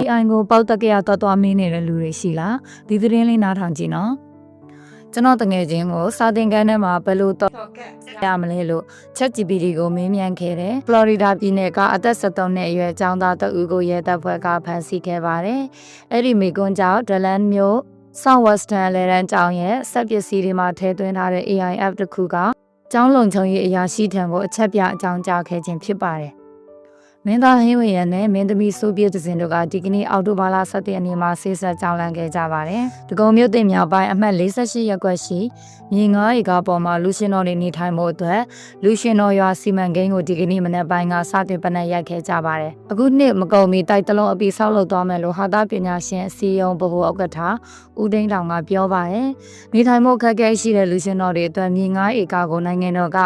AI ကိုပေါက်တက်ကရတော်တော်မင်းနေတဲ့လူတွေရှိလားဒီသတင်းလေးနားထောင်ကြည့်နော်ကျွန်တော်တငယ်ချင်းကိုစာသင်ခန်းထဲမှာဘယ်လိုတော့ရမလဲလို့ ChatGPT ကိုမေးမြန်းခဲ့တယ်။ Florida ပြည်နယ်ကအသက်73နှစ်အရွယ်ကျောင်းသားတဦးကိုရဲတပ်ဖွဲ့ကဖမ်းဆီးခဲ့ပါတယ်။အဲ့ဒီမိကွန်းကြောင့် Delan မြို့ Southwestern လေရန်ကျောင်းရဲ့စက်ပစ္စည်းတွေမှာထည့်သွင်းထားတဲ့ AI app တစ်ခုကကျောင်းလုံခြုံရေးအရာရှိထံကိုအချက်ပြအကြောင်းကြားခဲ့ခြင်းဖြစ်ပါတယ်။ မင်းသားဟင်းဝေရနဲ့မင်းသမီးစိုးပြည့်တစင်တို့ကဒီကနေ့အောက်တိုဘာလ17ရက်နေ့မှာဆေးဆက်ကြောင်းလန့်ခဲ့ကြပါတယ်။ဒဂုံမြို့တင်မြောက်ပိုင်းအမှတ်48ရပ်ကွက်ရှိမြေငါးဧကပေါ်မှာလူရှင်တော်တွေနေထိုင်မှုအတွက်လူရှင်တော်ရွာစီမံကိန်းကိုဒီကနေ့မနက်ပိုင်းကစတင်ပနက်ရိုက်ခဲ့ကြပါတယ်။အခုနှစ်မကုန်မီတိုက်တလုံးအပြီးဆောက်လုပ်သွားမယ်လို့ဟာတာပညာရှင်အစည်းအရုံးဗဟိုဥက္ကဋ္ဌဦးသိန်းတောင်ကပြောပါတယ်။နေထိုင်မှုအခက်အခဲရှိတဲ့လူရှင်တော်တွေအတွက်မြေငါးဧကကိုနိုင်ငံတော်က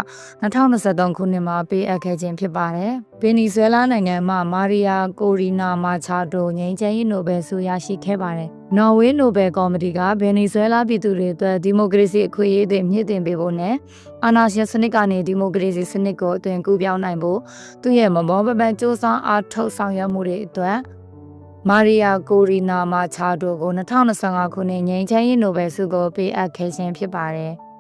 2023ခုနှစ်မှာပေးအပ်ခဲ့ခြင်းဖြစ်ပါတယ်။ဗင်နီဇွဲလားနိုင်ငံမှာမာရီယာကိုရီနာမာချာတိုငြိမ်းချမ်းရေးနိုဘယ်ဆုရရှိခဲ့ပါတယ်။နော်ဝေးနိုဘယ်ကော်မတီကဗင်နီဇွဲလားပြည်သူတွေအတွက်ဒီမိုကရေစီအခွင့်အရေးတွေမြင့်တင်ပေးဖို့နဲ့အာဏာရှင်စနစ်ကနေဒီမိုကရေစီစနစ်ကိုအသွင်ကူးပြောင်းနိုင်ဖို့သူရဲ့မမောပပန်းစ조사အားထုတ်ဆောင်ရွက်မှုတွေအတွက်မာရီယာကိုရီနာမာချာတိုကို2025ခုနှစ်ငြိမ်းချမ်းရေးနိုဘယ်ဆုကိုပေးအပ်ခဲ့ခြင်းဖြစ်ပါတယ်။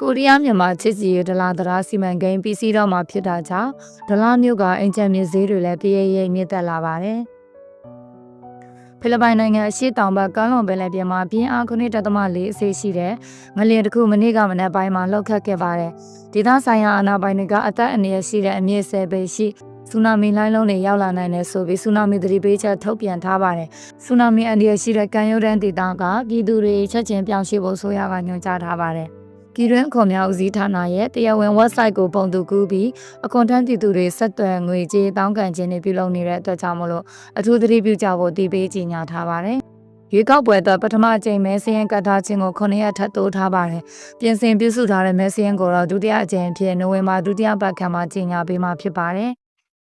ကိုရီးယားမြန်မာချစ်စီရဒလာသရာစီမံကိန်းပြီးစီးတော့မှာဖြစ်တာကြောင့်ဒလာမျိုးကအင်ဂျင်မြစ်ဈေးတွေလည်းတရရိပ်မြင့်တက်လာပါတယ်။ဖိလစ်ပိုင်နိုင်ငံအရှေ့တောင်ဘက်ကမ်းလွန်ပင်လယ်ပြင်မှာပြင်းအား9.4အဆေးရှိတဲ့ငလျင်တစ်ခုမနေ့ကမနက်ပိုင်းမှာလှုပ်ခတ်ခဲ့ပါတယ်။ဒေသဆိုင်ရာအာဏာပိုင်တွေကအသက်အန္တရာယ်ရှိတဲ့အမြင့်ဆယ်ပေရှိဆူနာမီလိုင်းလုံးတွေရောက်လာနိုင်တယ်ဆိုပြီးဆူနာမီသတိပေးချက်ထုတ်ပြန်ထားပါတယ်။ဆူနာမီအန္တရာယ်ရှိတဲ့ကမ်းရိုးတန်းဒေသကပြည်သူတွေချက်ချင်းပြောင်းရွှေ့ဖို့ဆိုရကညွှန်ကြားထားပါတယ်။ ပြည်တွင်းခွန်များဦးစီးဌာနရဲ့တရားဝင် website ကိုပုံသူကူးပြီးအခွန်ထမ်းပြည်သူတွေဆက်သွယ်ငွေကြေးတောင်းခံခြင်းတွေပြုလုပ်နေတဲ့အတွက်ကြောင့်မလို့အထူးသတိပြုကြဖို့တည်ပေးကြေညာထားပါတယ်။ရွေးကောက်ပွဲအတွက်ပထမအကြိမ်မဲစရင်ကတ်ထားခြင်းကို9ရက်ထပ်တိုးထားပါတယ်။ပြင်ဆင်ပြုစုထားတဲ့မဲစရင်ကိုတော့ဒုတိယအကြိမ်ဖြစ်နိုဝင်ဘာဒုတိယပတ်ခန့်မှာကြေညာပေးမှာဖြစ်ပါတယ်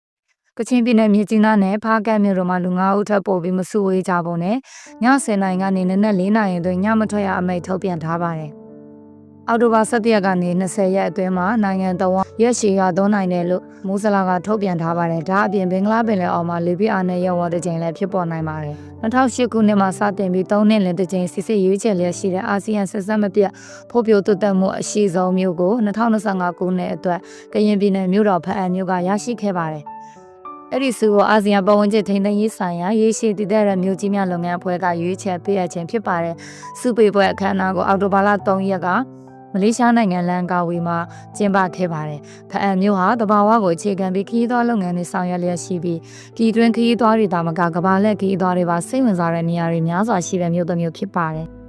။ကချင်ပြည်နယ်မြေကြီးနားနဲ့ဖားကတ်မြို့တို့မှာလူ9ဦးထပ်ပို့ပြီးမစုဝေးကြဖို့နဲ့ည10:00နာရီကနေနနက်4:00နာရီအတွင်းညမထွက်ရအမိန့်ထုတ်ပြန်ထားပါတယ်။ အောက်တိုဘာ17ရက်ကနေ20ရက်အတွင်းမှာနိုင်ငံတော်ရက်ရှည်ကသုံးနိုင်တယ်လို့မိုးစလာကထုတ်ပြန်ထားပါတယ်။ဒါအပြင်ဘင်္ဂလားပင်လယ်အော်မှာလေပြင်းအားနဲ့ရက်ဝတ်တစ်ကြိမ်လည်းဖြစ်ပေါ်နိုင်ပါတယ်။2008ခုနှစ်မှာစတင်ပြီး3နှစ်လတစ်ကြိမ်စစ်စစ်ရွေးချယ်လျက်ရှိတဲ့အာဆီယံဆက်ဆက်မပြတ်ဖော်ပြသွတ်သက်မှုအရှိဆုံးမျိုးကို2025ခုနှစ်အတွက်ကရင်ပြည်နယ်မြို့တော်ဖအံမြို့ကရရှိခဲ့ပါတယ်။အဲ့ဒီစုကိုအာဆီယံပတ်ဝန်းကျင်ထိန်းသိမ်းရေးဆိုင်ရာရေးရှိတည်တဲ့မြို့ကြီးများလုပ်ငန်းအဖွဲ့ကရွေးချယ်ပေးအပ်ခြင်းဖြစ်ပါတယ်။စုပေပွဲအခမ်းအနားကိုအောက်တိုဘာလ3ရက်က မလေးရှားနိုင်ငံလန်ကာဝီမှာကျင်းပခဲ့ပါတယ်။ဖအံမျိုးဟာတဘာဝကိုအခြေခံပြီးခရီးသွားလုပ်ငန်းတွေဆောင်ရွက်လျက်ရှိပြီးပြည်တွင်းခရီးသွားတွေတာမကကမ္ဘာလက်ခရီးသွားတွေပါစိတ်ဝင်စားတဲ့နေရာတွေများစွာရှိတဲ့မြို့တစ်မြို့ဖြစ်ပါတယ်။